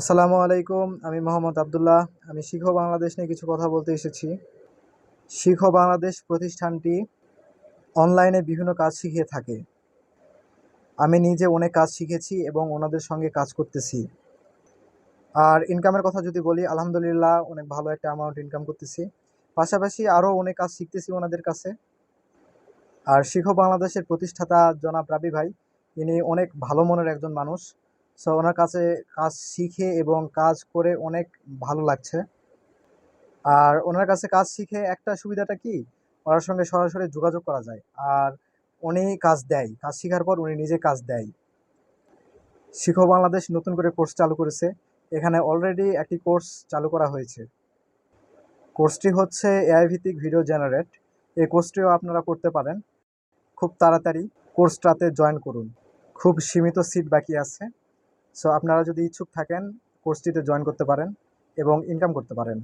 আসসালামু আলাইকুম, আমি মোহাম্মদ আবদুল্লাহ। আমি শিখ বাংলাদেশ নিয়ে কিছু কথা বলতে এসেছি। শিখ বাংলাদেশ প্রতিষ্ঠানটি অনলাইনে বিভিন্ন কাজ শিখিয়ে থাকে। আমি নিজে অনেক কাজ শিখেছি এবং ওনাদের সঙ্গে কাজ করতেছি। আর ইনকামের কথা যদি বলি, আলহামদুলিল্লাহ অনেক ভালো একটা অ্যামাউন্ট ইনকাম করতেছি। পাশাপাশি আরও অনেক কাজ শিখতেছি ওনাদের কাছে। আর শিখ বাংলাদেশের প্রতিষ্ঠাতা জনাব রাবি ভাই, ইনি অনেক ভালো মনের একজন মানুষ। সো ওনার কাছে কাজ শিখে এবং কাজ করে অনেক ভালো লাগছে। আর ওনার কাছে কাজ শিখে একটা সুবিধাটা কি? ওনার সঙ্গে সরাসরি যোগাযোগ করা যায়। আর উনি কাজ দেয়। কাজ শেখার পর উনি নিজে কাজ দেয়। শিখো বাংলাদেশ নতুন করে কোর্স চালু করেছে। এখানে অলরেডি একটি কোর্স চালু করা হয়েছে। কোর্সটি হচ্ছে এআই ভিত্তিক ভিডিও জেনারেট এই কোর্সটিও আপনারা করতে পারেন। খুব তাড়াতাড়ি কোর্সটাতে জয়েন করুন। খুব সীমিত সিট বাকি আছে। সো আপনারা যদি ইচ্ছুক থাকেন কোর্সটিতে জয়েন করতে পারেন এবং ইনকাম করতে পারেন।